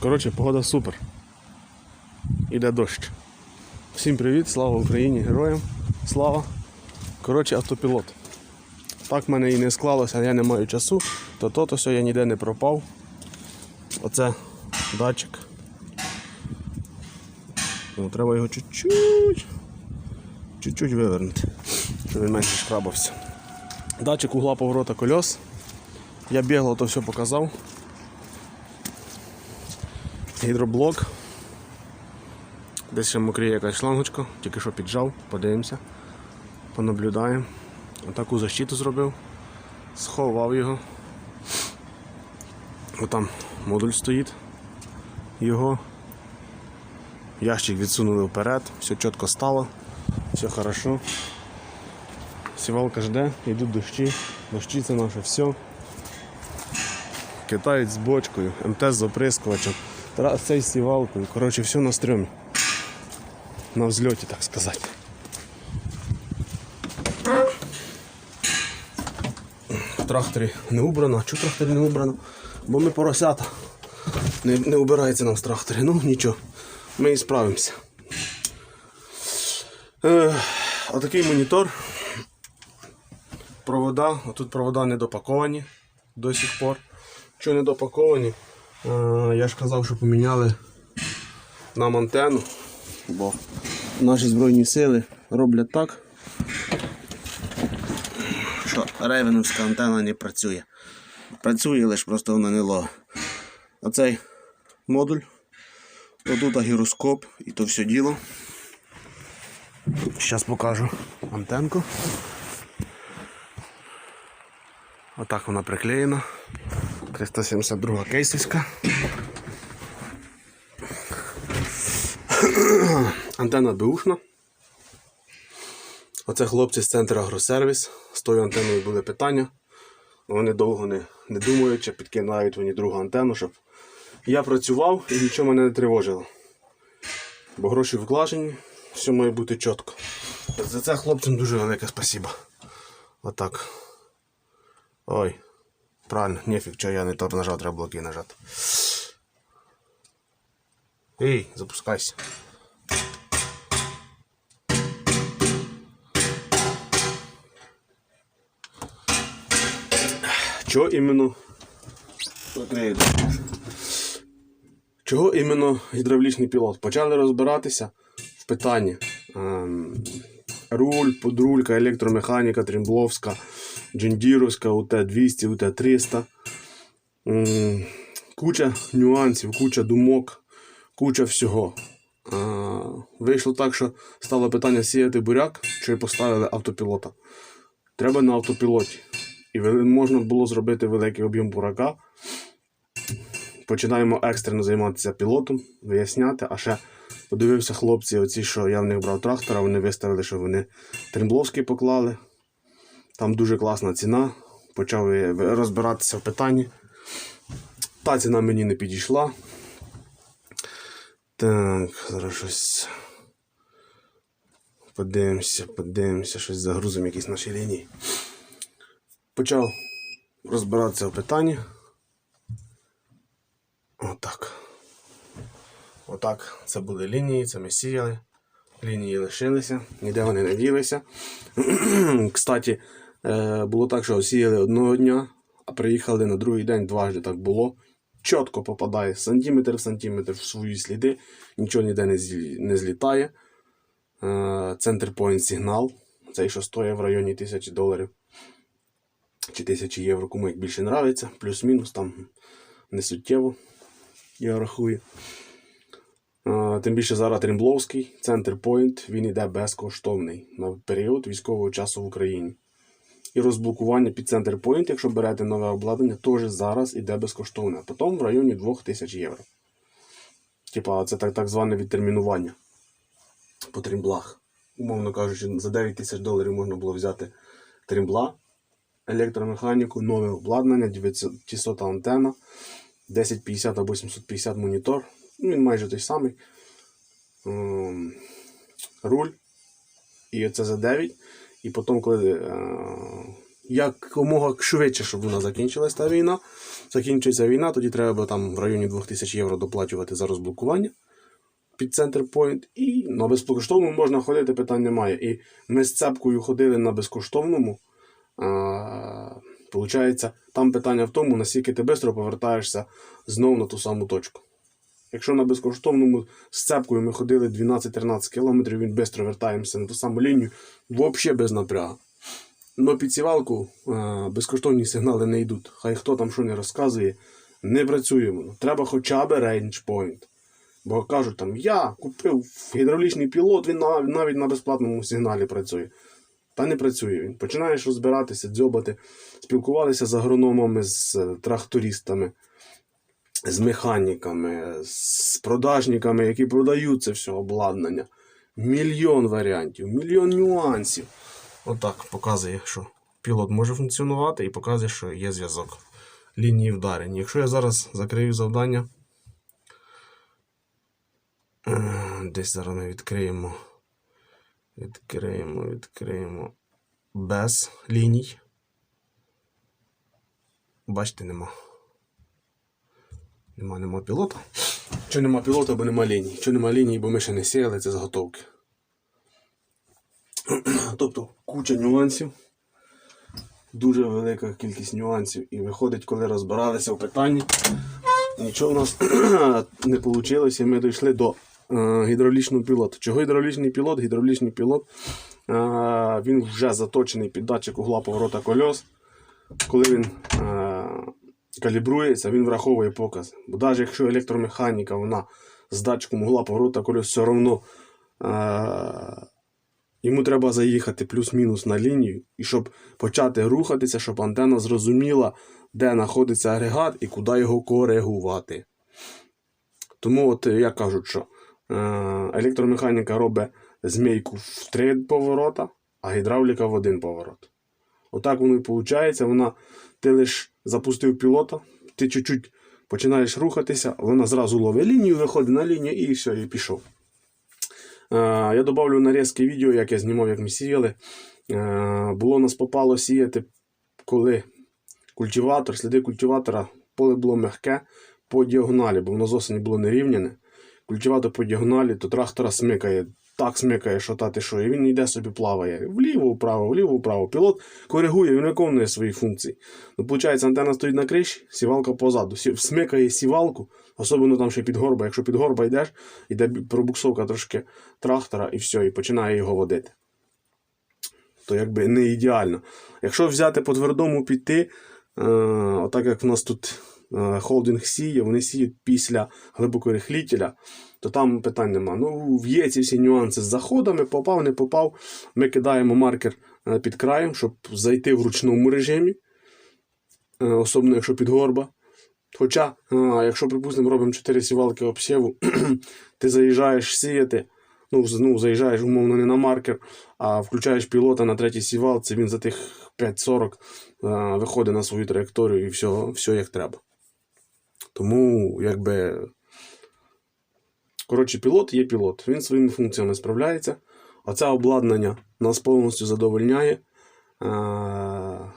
Коротше, погода супер. Іде дощ. Всім привіт, слава Україні, героям, слава. Коротше, автопілот. Так в мене і не склалося, я не маю часу, то то, то все, я ніде не пропав. Оце датчик. Ну, треба його чуть-чуть, чуть-чуть вивернути, щоб він менше шкрабався. Датчик угла поворота кольос. Я бігло то все показав. Гідроблок. Десь ще мокріє якась шлангочка, тільки що піджав, подивимося, понаблюдаємо. Отаку защиту зробив, сховав його. Отам модуль стоїть. Його. Ящик відсунули вперед, все чітко стало, все хорошо. Сівалка жде, йдуть дощі, дощі це наше все. Китаєць з бочкою, МТ з оприскувачем, З сівалкою. Коротше, все на стрьомі. На взльоті, так сказати. В не убрано. Чого тракторі не убрано? Бо ми поросята. Не, не убирається нам в тракторі. Ну нічого, ми і справимося. Е, отакий монітор. Провода. Тут провода не допаковані до сих пор. Що не допаковані? Е, я ж казав, що поміняли нам антенну, бо наші Збройні сили роблять так, що рейвеновська антенна не працює. Працює, лише просто вона не лога. Оцей модуль, отут гіроскоп і то все діло. Зараз покажу антенку. Отак вона приклеєна. 372 кейсівська. Антенна беушна. Оце хлопці з центру агросервіс. З тою антеною були питання. Вони довго не, не думаючи, підкидають мені другу антенну, щоб я працював і нічого мене не тривожило. Бо гроші вклажені, все має бути чітко. За це хлопцям дуже велике спасибо. Отак. Ой. Правильно, нефіг, що я не то нажав, треба блоки нажати. Ей, запускайся. Чого іменно. Чого іменно гідравлічний пілот? Почали розбиратися в питанні. Руль, подрулька, електромеханіка, трембловська, джендіровська, УТ-200, УТ-300. Куча нюансів, куча думок, куча всього. Вийшло так, що стало питання сіяти буряк, чи поставили автопілота. Треба на автопілоті. І можна було зробити великий об'єм бурака. Починаємо екстрено займатися пілотом, виясняти. А ще подивився хлопці, оці, що я в них брав трактора, вони виставили, що вони Трембловський поклали. Там дуже класна ціна. Почав розбиратися в питанні. Та ціна мені не підійшла. Так, зараз щось. Подивимося, подивимося, щось загрузимо якісь наші лінії. Почав розбиратися в питанні. Отак. Отак. Це були лінії, це ми сіяли. Лінії лишилися, ніде вони не ділися. Кстати, було так, що сіяли одного дня, а приїхали на другий день дважди так було. Чітко попадає сантиметр в сантиметр в свої сліди, нічого ніде не, злітає. Е, Центр point сигнал. Цей, що стоїть в районі 1000 доларів чи 1000 євро, кому як більше нравиться, плюс-мінус там не суттєво, я рахую. Тим більше зараз Трембловський, центр Point, він йде безкоштовний на період військового часу в Україні. І розблокування під центр Point, якщо берете нове обладнання, теж зараз іде безкоштовне. Потім в районі 2000 євро. Типа, це так, так зване відтермінування по тремблах. Умовно кажучи, за 9 тисяч доларів можна було взяти трембла, електромеханіку, нове обладнання, 900 антенна, 1050 або 750 монітор. Ну, Він майже той самий. Ем, Руль. І це за 9. І потім, коли е, якомога швидше, щоб вона закінчилась та війна. Закінчується війна, тоді треба там в районі 2000 євро доплачувати за розблокування під центр Point. І на безкоштовному можна ходити, питань немає. І ми з цепкою ходили на безкоштовному. А, Получається, там питання в тому, наскільки ти швидко повертаєшся знову на ту саму точку. Якщо на безкоштовному з ми ходили 12-13 кілометрів, він швидко вертаємося на ту саму лінію, взагалі без напрягу. Но під сівалку е, безкоштовні сигнали не йдуть. Хай хто там що не розказує, не працює воно. Треба хоча б point. Бо кажуть там, я купив гідравлічний пілот, він нав- навіть на безплатному сигналі працює. Та не працює він. Починаєш розбиратися, дзьобати, спілкувалися з агрономами, з е, трактористами, з механіками, з продажниками, які продають це все обладнання. Мільйон варіантів, мільйон нюансів. Отак показує, що пілот може функціонувати і показує, що є зв'язок. Лінії вдарені. Якщо я зараз закрию завдання, е, десь зараз ми відкриємо. Відкриємо, відкриємо без ліній. Бачите, нема. Нема, нема пілота. Чи нема пілота, бо нема ліній. Чи нема ліній, бо ми ще не сіяли, це заготовки. Тобто куча нюансів. Дуже велика кількість нюансів. І виходить, коли розбиралися в питанні, нічого в нас не вийшло, і ми дійшли до е, гідравлічного пілота. Чого гідравлічний пілот? Гідравлічний пілот е, він вже заточений під датчик угла поворота кольос. Коли він е, калібрується, він враховує показ. Бо навіть якщо електромеханіка вона з датчиком угла поворота кольос все одно. Е, Йому треба заїхати плюс-мінус на лінію, і щоб почати рухатися, щоб антенна зрозуміла, де знаходиться агрегат і куди його коригувати. Тому, от як кажуть, що е, електромеханіка робить змійку в три поворота, а гідравліка в один поворот. Отак воно і виходить. Вона, ти лиш запустив пілота, ти чуть-чуть починаєш рухатися, вона зразу ловить лінію, виходить на лінію і все, і пішов. Е, Я добавлю нарізки відео, як я знімав, як ми сіяли. Е, Було нас попало сіяти, коли культиватор, сліди культиватора, поле було м'яке по діагоналі, бо воно з осені було нерівняне. Культиватор по діагоналі, то трактора смикає, так смикає, що та ти що, і він йде собі плаває. Вліво, вправо, вліво, вправо. Пілот коригує, він виконує свої функції. Ну, виходить, антенна стоїть на криші, сівалка позаду. Смикає сівалку, особливо там ще під горба. Якщо під горба йдеш, йде пробуксовка трошки трактора і все, і починає його водити. То якби не ідеально. Якщо взяти по твердому піти, е, отак як в нас тут е, холдинг сіє, вони сіють після глибокорихлітеля, то там питань нема. Ну, є ці всі нюанси з заходами, попав, не попав. Ми кидаємо маркер е, під краєм, щоб зайти в ручному режимі, е, особливо якщо під горба. Хоча, е, якщо, припустимо, робимо 4 сівалки обсіву, ти заїжджаєш сіяти, ну, ну, заїжджаєш умовно не на маркер, а включаєш пілота на третій сівалці, він за тих 5.40 е, виходить на свою траєкторію і все, все як треба. Тому, якби. Коротше, пілот є пілот. Він своїми функціями справляється. А це обладнання нас повністю задовольняє. Е,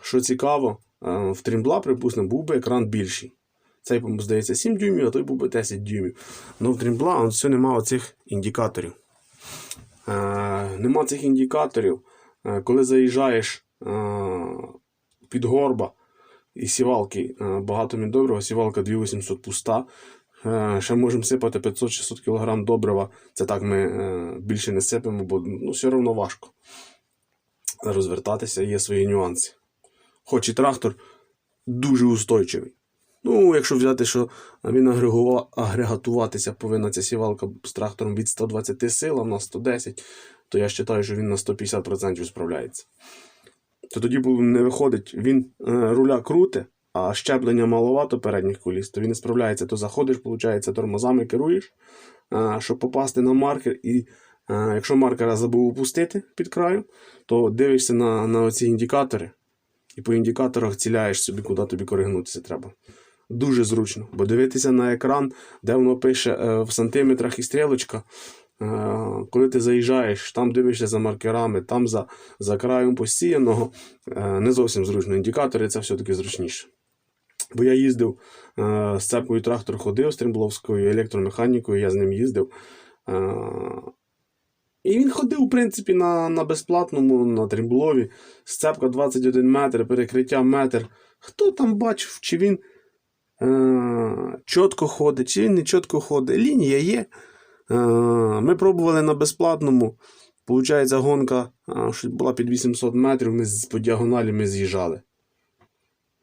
Що цікаво, е, в Тримбла, припустимо, був би екран більший. Цей, здається, 7 дюймів, а той був би 10 дюймів. Ну в Тримбла он все нема оцих індикаторів. Е, нема цих індикаторів. Коли заїжджаєш під горба і сівалки багато добрива, сівалка 2800 пуста. Е, ще можемо сипати 500-600 кг добрива. Це так ми е, більше не сипемо, бо ну, все одно важко розвертатися, є свої нюанси. Хоч і трактор дуже устойчивий. Ну, якщо взяти, що він агрегатуватися повинна ця сівалка з трактором від 120 сил, а в нас 110, то я вважаю, що він на 150% справляється. То тоді не виходить, він е, руля круте, а щеплення маловато передніх коліс, то він не справляється, то заходиш, виходить, тормозами керуєш, щоб попасти на маркер. І якщо маркера забув опустити під краю, то дивишся на, на оці індикатори, і по індикаторах ціляєш собі, куди тобі коригнутися треба. Дуже зручно, бо дивитися на екран, де воно пише е, в сантиметрах і стрілочка, Е, Коли ти заїжджаєш, там дивишся за маркерами, там за, за краєм посіяного, е, не зовсім зручно. Індикатори це все-таки зручніше. Бо я їздив е, з цепкою трактор ходив, стрімбловською електромеханікою, я з ним їздив. Е, і він ходив, в принципі, на, на безплатному, на трімблові. Сцепка 21 метр, перекриття метр. Хто там бачив, чи він е, чітко ходить, чи він не чітко ходить. Лінія є. Е, ми пробували на безплатному. Получається, гонка е, була під 800 метрів, ми з- по діагоналі ми з'їжджали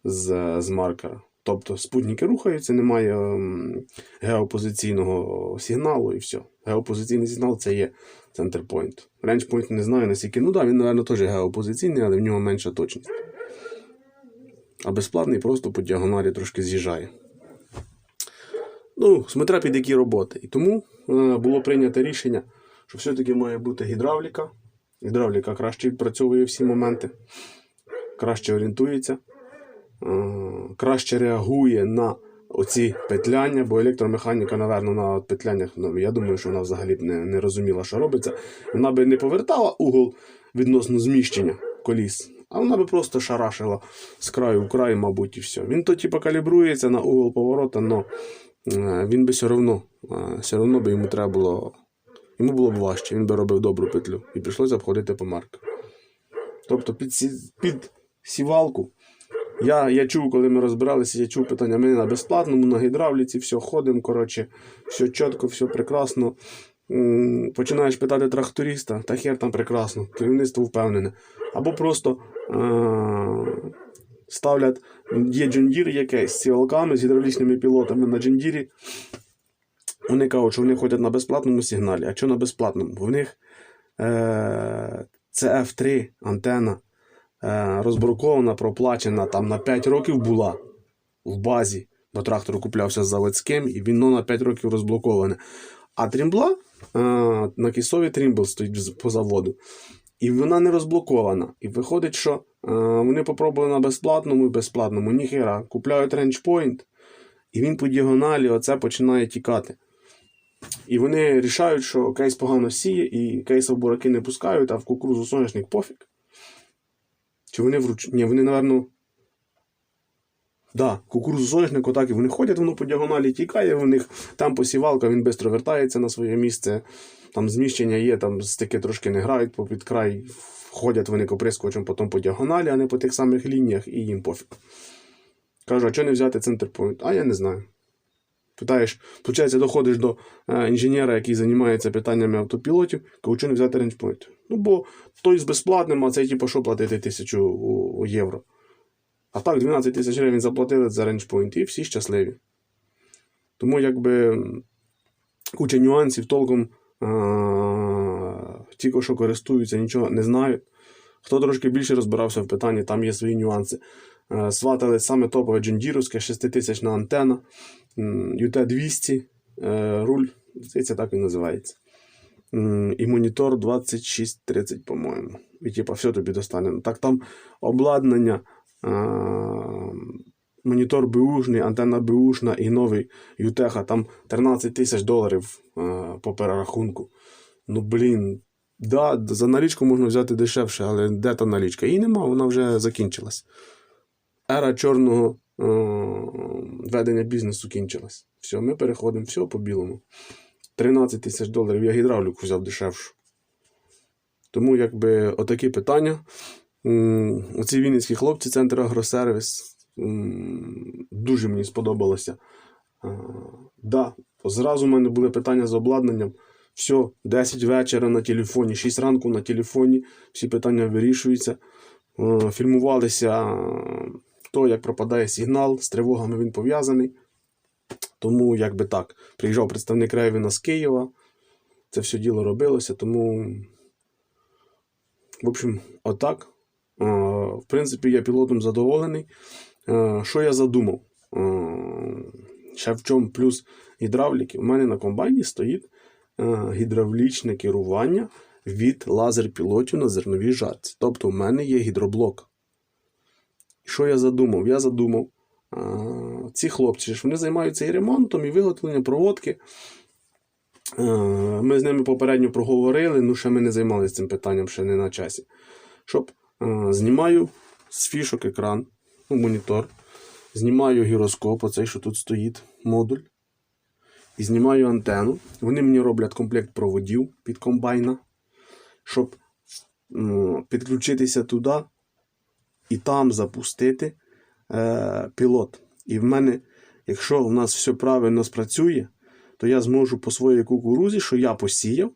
з, з маркера. Тобто спутники рухаються, немає ем, геопозиційного сигналу і все. Геопозиційний сигнал це є центрпойнт. Ренчпойнт не знаю наскільки. Ну так, да, він, мабуть, теж геопозиційний, але в нього менша точність. А безплатний просто по діагоналі трошки з'їжджає. Ну, смотря під які роботи. І тому е, було прийнято рішення, що все-таки має бути гідравліка. Гідравліка краще відпрацьовує всі моменти, краще орієнтується, краще реагує на оці петляння, бо електромеханіка, напевно, на петляннях, ну, я думаю, що вона взагалі б не, не розуміла, що робиться. Вона би не повертала угол відносно зміщення коліс, а вона би просто шарашила з краю в край, мабуть, і все. Він то, типу, калібрується на угол поворота, але він би все одно, все одно би йому треба було. Йому було б важче, він би робив добру петлю і прийшлося обходити по марках. Тобто під, під сівалку. Я, я чув, коли ми розбиралися, я чув питання. Ми на безплатному, на гідравліці, все ходимо, коротше, все чітко, все прекрасно. Починаєш питати тракториста, та хер там прекрасно, керівництво впевнене. Або просто е- ставлять, є джундір якийсь з сівалками, з гідравлічними пілотами на джундірі. Вони кажуть, що вони ходять на безплатному сигналі. А що на безплатному? В них е- CF3 антена е- розбрукована, проплачена там на 5 років була в базі, бо трактор куплявся заводським, і воно на 5 років розблоковане. А трімбла е- на кісові трімбл стоїть по заводу. І вона не розблокована. І виходить, що е, вони попробували на безплатному і безплатному. Ніхера. Купляють рейнджпойнт, і він по діагоналі оце починає тікати. І вони рішають, що кейс погано сіє, і кейса в бураки не пускають, а в кукурузу соняшник пофіг. Чи вони вруч... Ні, вони, напевно. Да, кукурузу соняшник отак і вони ходять, воно по діагоналі тікає, у них там посівалка, він швидко вертається на своє місце. Там зміщення є, там стики трошки не грають попід край, ходять вони коприскувачем потім по діагоналі, а не по тих самих лініях, і їм пофіг. Кажу, а чого не взяти центрпойнт? А я не знаю. Питаєш, виходить, доходиш до е, інженера, який займається питаннями автопілотів, кажу, не взяти рейнджпойнт? Ну, бо той з безплатним, а цей типу, що платити тисячу євро. А так, 12 тисяч гривень заплатили за рейнджпойнт, і всі щасливі. Тому якби куча нюансів толком ті, що користуються, нічого не знають. Хто трошки більше розбирався в питанні, там є свої нюанси. Е, Сватали саме топове джендірівське, 6000 антенна, UT200, е, руль, здається, так і називається. І монітор 2630, по-моєму. І типа все тобі достане. Ну, Так там обладнання, монітор беушний, антенна беушна і новий Ютеха, там 13 тисяч доларів по перерахунку. Ну, блін, да, за налічку можна взяти дешевше, але де та налічка? Її нема, вона вже закінчилась. Ера чорного е, ведення бізнесу кінчилась. Все, ми переходимо, все по білому. 13 тисяч доларів я гідравліку взяв дешевшу. Тому, якби, отакі питання. Оці вінницькі хлопці, центр агросервіс. Дуже мені сподобалося. А, да, зразу в мене були питання з обладнанням. Все, 10 вечора на телефоні, 6 ранку на телефоні, всі питання вирішуються. Е, Фільмувалися е, то, як пропадає сигнал, з тривогами він пов'язаний. Тому, якби так, приїжджав представник Ревіна з Києва. Це все діло робилося, тому. В общем, отак. Е, В принципі, я пілотом задоволений. Що я задумав? Ще в чому плюс гідравліки? У мене на комбайні стоїть гідравлічне керування від лазер-пілотів на зерновій жатці. Тобто, у мене є гідроблок. Що я задумав? Я задумав. е, Ці хлопці вони займаються і ремонтом, і виготовленням проводки. Е, Ми з ними попередньо проговорили, ну ще ми не займалися цим питанням, ще не на часі. Щоб е, знімаю з фішок екран, ну, монітор, знімаю гіроскоп, оцей, що тут стоїть, модуль. І знімаю антенну. Вони мені роблять комплект проводів під комбайна, щоб підключитися туди і там запустити е, пілот. І в мене, якщо у нас все правильно спрацює, то я зможу по своїй кукурузі, що я посіяв,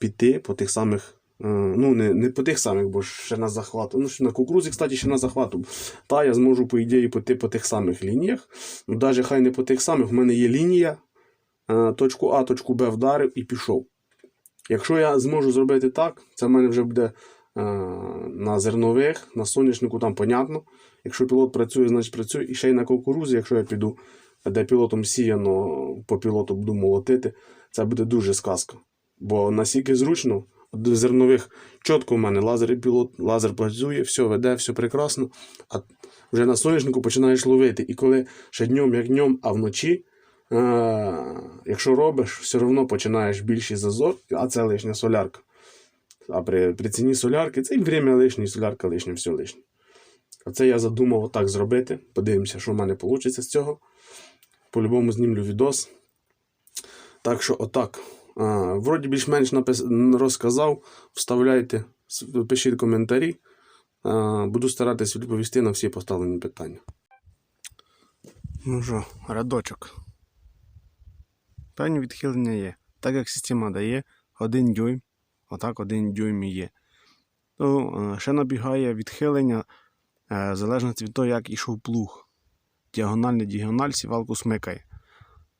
піти по тих самих. е, Ну, не, не по тих самих, бо ще на захвату. Ну, на кукурузі, кстати, ще на захвату. Та я зможу, по ідеї, піти по тих самих лініях. Ну, навіть хай не по тих самих, в мене є лінія, точку А, точку Б вдарив і пішов. Якщо я зможу зробити так, це в мене вже буде е, на зернових, на соняшнику, там понятно. Якщо пілот працює, значить працює. І ще й на кукурузі, якщо я піду, де пілотом сіяно, по пілоту буду молотити, це буде дуже сказка. Бо настільки зручно, от зернових чітко в мене лазер і пілот, лазер працює, все веде, все прекрасно. А вже на соняшнику починаєш ловити. І коли ще днем, як днем, а вночі, е, якщо робиш, все одно починаєш більший зазор, а це лишня солярка. А при, при ціні солярки це і время лишнє, і солярка лишня, все лишнє. Оце я задумав отак зробити. Подивимося, що в мене вийде з цього. По-любому знімлю відос. Так що, отак. А, вроді більш-менш напис... розказав. Вставляйте, пишіть коментарі. А, буду старатися відповісти на всі поставлені питання. Ну що, рядочок. Певні відхилення є. Так як система дає 1 дюйм, отак 1 дюйм і є. То е, ще набігає відхилення е, в залежності від того, як ішов плуг. Діагональ, не діагональ, сівалку смикає.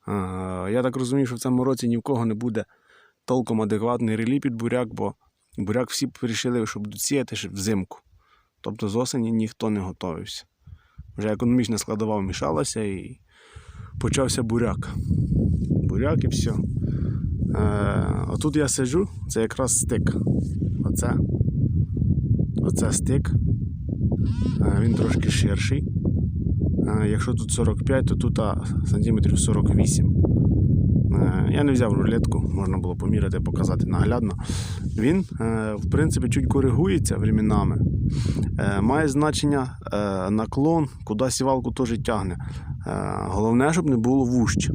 Е, Я так розумію, що в цьому році ні в кого не буде толком адекватний релі під буряк, бо буряк всі вирішили, що будуть сіяти ще взимку. Тобто з осені ніхто не готовився. Вже економічна складова вмішалася і почався буряк. Буряк і все. Е, отут я сиджу, це якраз стик. Оце. Оце стик. Е, він трошки ширший. Е, якщо тут 45, то тут а, сантиметрів 48. Е, я не взяв рулетку, можна було поміряти, показати наглядно. Він, е, в принципі, чуть коригується временами. Е, має значення е, наклон, куди сівалку теж тягне. Е, головне, щоб не було вущ.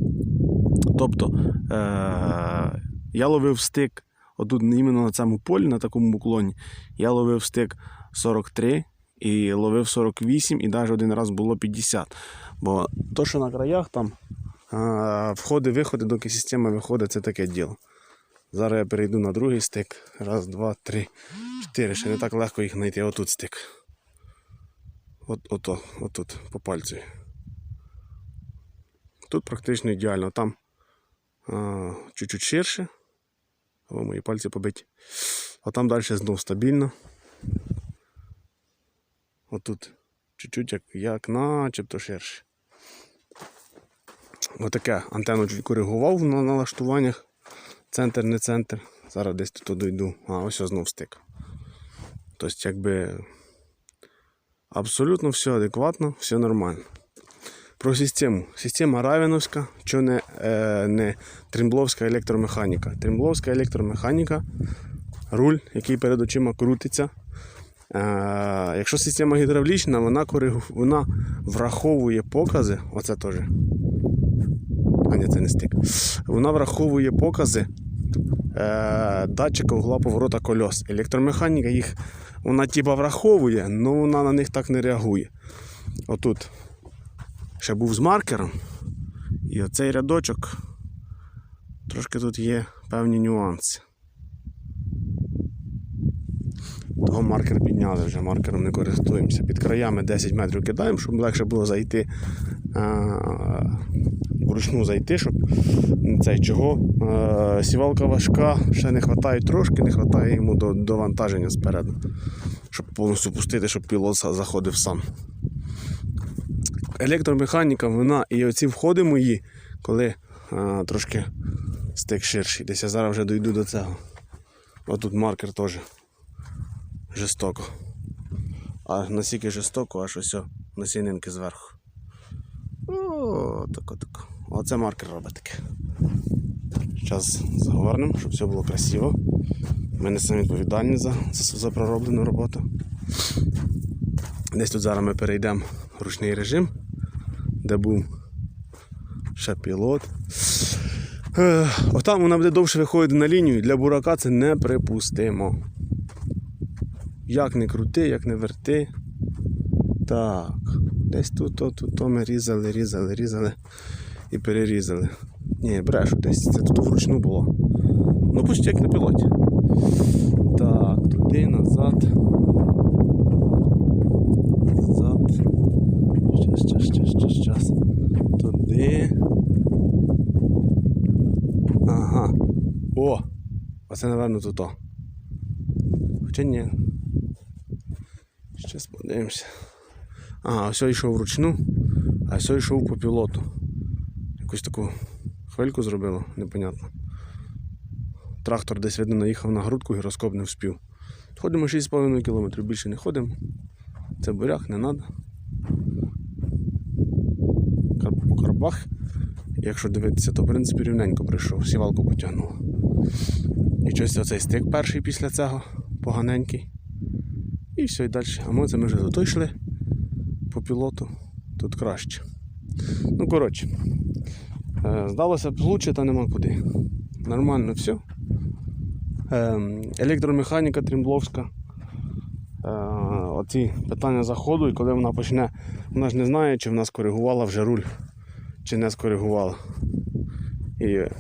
Тобто е, я ловив стик, отут іменно на цьому полі, на такому уклоні, я ловив стик 43 і ловив 48, і навіть один раз було 50. Бо то, що на краях там е, входи-виходи, доки система виходить, це таке діло. Зараз я перейду на другий стик. Раз, два, три, чотири. Ще не так легко їх знайти. Отут стик. От, ото, отут, по пальцю. Тут практично ідеально. Там чуть-чуть ширше. О, мої пальці побиті. А там далі знов стабільно. Отут чуть-чуть як, як начебто ширше. Отаке антенну чуть коригував на налаштуваннях. Центр, не центр. Зараз десь тут дойду. А, ось знов стик. Тобто, якби абсолютно все адекватно, все нормально. Про систему. Система Равіновська, що не, е, не Трембловська електромеханіка. Трембловська електромеханіка, руль, який перед очима крутиться. Е, якщо система гідравлічна, вона, коригу, вона враховує покази. Оце теж. А ні, це не стик. Вона враховує покази е, датчика угла поворота кольос. Електромеханіка їх вона типа враховує, але вона на них так не реагує. Отут ще був з маркером. І оцей рядочок трошки тут є певні нюанси. Того маркер підняли вже, маркером не користуємося. Під краями 10 метрів кидаємо, щоб легше було зайти вручну зайти, щоб цей чого. Сівалка важка, ще не вистачає трошки, не вистачає йому до, до вантаження спереду. Щоб повністю пустити, щоб пілот заходив сам. Електромеханіка, вона і оці входи мої, коли а, трошки стик ширший. Десь я зараз вже дойду до цього. Отут маркер теж жорстоко. А настільки жорстоко, аж ось о, насінинки зверху. О, тако. Оце маркер робить таке. Зараз заговоримо, щоб все було красиво. Ми несемо відповідальність за, за, за пророблену роботу. Десь тут зараз ми перейдемо в ручний режим, де був ще пілот. Е, Отам вона буде довше виходити на лінію. Для бурака це неприпустимо. Як не крути, як не верти. Так. Десь тут, то, тут, то ми різали, різали, різали і перерізали. Ні, брешу, десь це тут вручну було. Ну, почти як на пілоті. Так, туди, назад. Назад. Щас, щас, щас, щас, щас. Туди. Ага. О! Оце, напевно, тут. Хоча ні. Щас подивимося. Ага, ось йшов вручну, а ось йшов по пілоту. Якусь таку хвильку зробило, непонятно. Трактор десь видно наїхав на грудку, гіроскоп не вспів. Ходимо 6,5 км, більше не ходимо. Це буряк, не треба. По карбах, якщо дивитися, то в принципі рівненько прийшов, сівалку потягнуло. І щось оцей стик перший після цього, поганенький. І все, і далі. А ми це ми вже тут йшли по пілоту. Тут краще. Ну, коротше, е, здалося б лучше, та нема куди. Нормально все. Ем, електромеханіка Трімбловська. Е, оці питання заходу, і коли вона почне, вона ж не знає, чи вона скоригувала вже руль, чи не скоригувала. І е,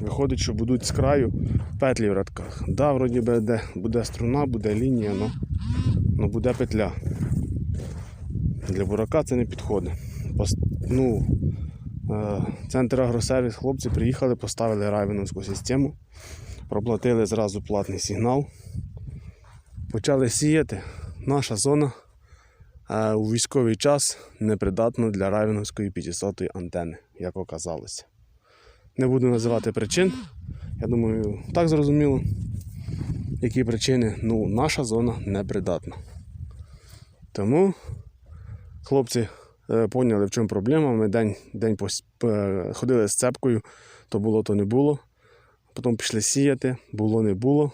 виходить, що будуть з краю петлі в радках. Да, вроді би де буде струна, буде лінія, але но буде петля. Для бурака це не підходить. Ну, е, центр агросервіс, хлопці приїхали, поставили райвеновську систему, проплатили зразу платний сигнал. Почали сіяти. Наша зона е, у військовий час непридатна для райвеновської 500 антени, як оказалося. Не буду називати причин. Я думаю, так зрозуміло, які причини. Ну, наша зона непридатна. Тому хлопці е, поняли, в чому проблема. Ми день, день пос- п- ходили з цепкою, то було, то не було. Потім пішли сіяти, було, не було.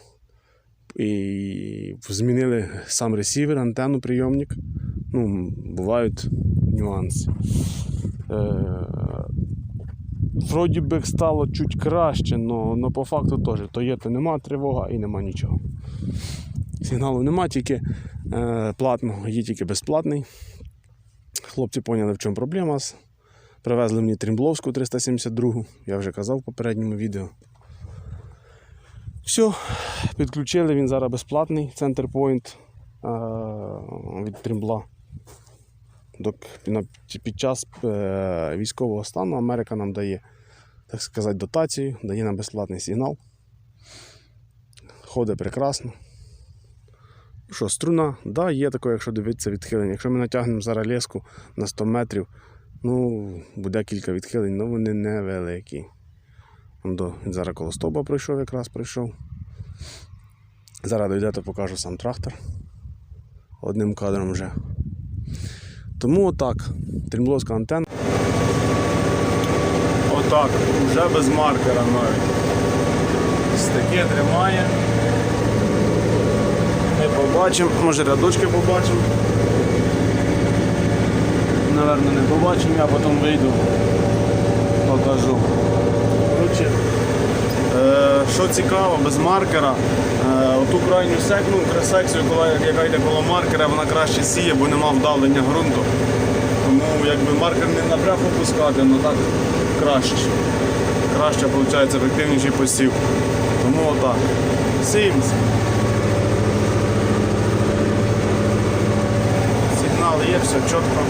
І змінили сам ресівер, антенну, прийомник. Ну, бувають нюанси. Е, Вроді би стало чуть краще, але по факту теж. То є, то нема тривога і нема нічого. Сигналу нема, тільки е, платного, є тільки безплатний. Хлопці поняли, в чому проблема. Привезли мені Трімбловську 372, я вже казав в попередньому відео. Все, підключили, він зараз безплатний, центр Point е, від Трімбла. Під час е, військового стану Америка нам дає, так сказати, дотацію, дає нам безплатний сигнал. Ходить прекрасно. Що, струна? Да, є таке, якщо дивитися відхилення. Якщо ми натягнемо зараз леску на 100 метрів, ну, буде кілька відхилень, але вони невеликі. До, зараз коло стовба пройшов, якраз пройшов. Зараз дойде, то покажу сам трактор. Одним кадром вже. Тому отак. Трімбловська антенна. Отак, вже без маркера навіть. Таке тримає. Ми побачимо, може рядочки побачимо. Наверно, не побачимо, я потім вийду, покажу. Коротше, е, що цікаво, без маркера, е, оту крайню сек, ну, секцію, яка йде коло маркера, вона краще сіє, бо нема вдавлення ґрунту. Тому якби маркер не напряг опускати, але так краще. Краще виходить ефективніший посів. Тому отак. Сіємося. Сигнал є, все чітко.